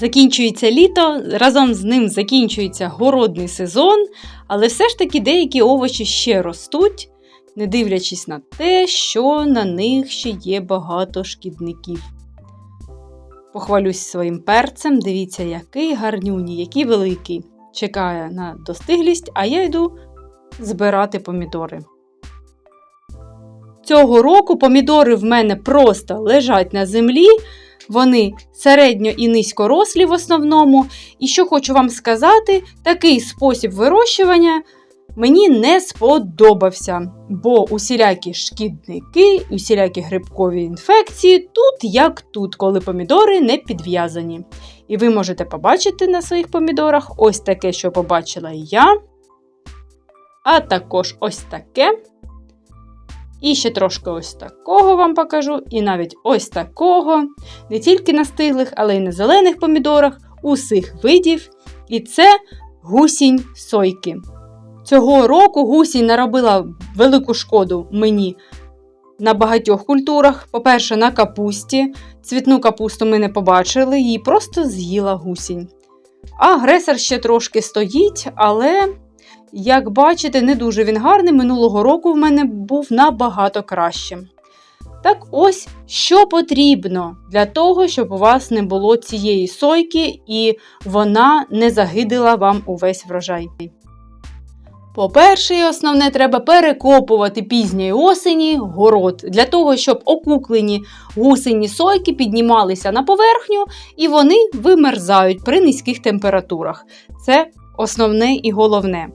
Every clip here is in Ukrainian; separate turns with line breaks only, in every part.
Закінчується літо, разом з ним закінчується городний сезон, але все ж таки деякі овочі ще ростуть, не дивлячись на те, що на них ще є багато шкідників. Похвалюсь своїм перцем, дивіться, який гарнюній, який великий. Чекає на достиглість, а я йду збирати помідори. Цього року помідори в мене просто лежать на землі. Вони середньо і низькорослі в основному. І що хочу вам сказати, такий спосіб вирощування мені не сподобався, бо усілякі шкідники, усілякі грибкові інфекції тут як тут, коли помідори не підв'язані. І ви можете побачити на своїх помідорах ось таке, що побачила я. А також ось таке. І ще трошки ось такого вам покажу, і навіть ось такого. Не тільки на стиглих, але й на зелених помідорах, усіх видів. І це гусінь сойки. Цього року гусінь наробила велику шкоду мені на багатьох культурах. По-перше, на капусті. Цвітну капусту ми не побачили, її просто з'їла гусінь. Агресор ще трошки стоїть, але як бачите, не дуже він гарний. Минулого року в мене був набагато кращим. Так ось, що потрібно для того, щоб у вас не було цієї сойки і вона не загидила вам увесь врожай. По-перше, основне, треба перекопувати пізньої осені город для того, щоб окуклені гусені сойки піднімалися на поверхню і вони вимерзають при низьких температурах. Це основне і головне.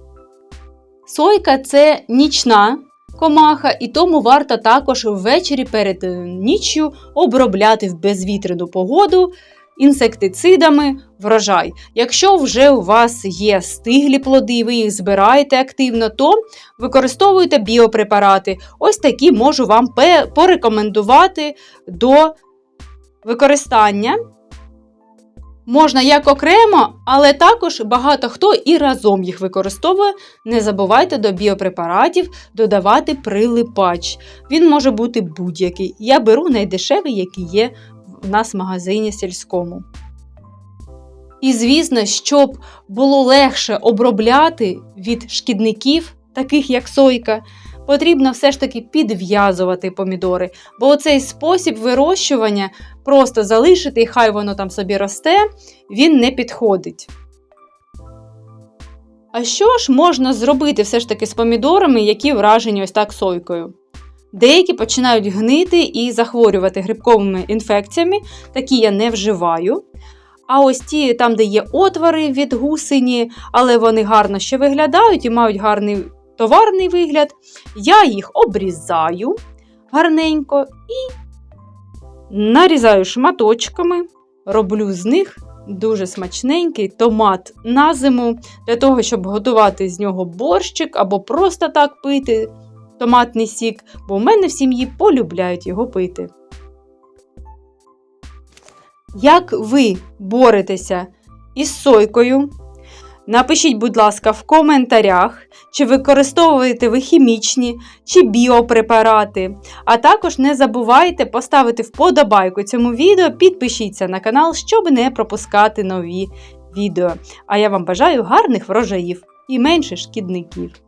Сойка це нічна комаха, і тому варто також ввечері перед е, ніччю обробляти в безвітряну погоду інсектицидами врожай. Якщо вже у вас є стиглі плоди, ви їх збираєте активно, то використовуйте біопрепарати. Ось такі можу вам порекомендувати до використання. Можна як окремо, але також багато хто і разом їх використовує. Не забувайте до біопрепаратів додавати прилипач. Він може бути будь-який. Я беру найдешевий, який є в нас в магазині сільському. І звісно, щоб було легше обробляти від шкідників, таких як сойка, потрібно все ж таки підв'язувати помідори. Бо оцей спосіб вирощування просто залишити і хай воно там собі росте, він не підходить. А що ж можна зробити все ж таки з помідорами, які вражені ось так сойкою? Деякі починають гнити і захворювати грибковими інфекціями, такі я не вживаю. А ось ті, там, де є отвори від гусені, але вони гарно ще виглядають і мають гарний товарний вигляд, я їх обрізаю гарненько і нарізаю шматочками, роблю з них дуже смачненький томат на зиму, для того, щоб готувати з нього борщик або просто так пити томатний сік, бо в мене в сім'ї полюбляють його пити. Як ви боретеся із сойкою? Напишіть, будь ласка, в коментарях, чи використовуєте ви хімічні чи біопрепарати. А також не забувайте поставити вподобайку цьому відео, підпишіться на канал, щоб не пропускати нові відео. А я вам бажаю гарних врожаїв і менше шкідників.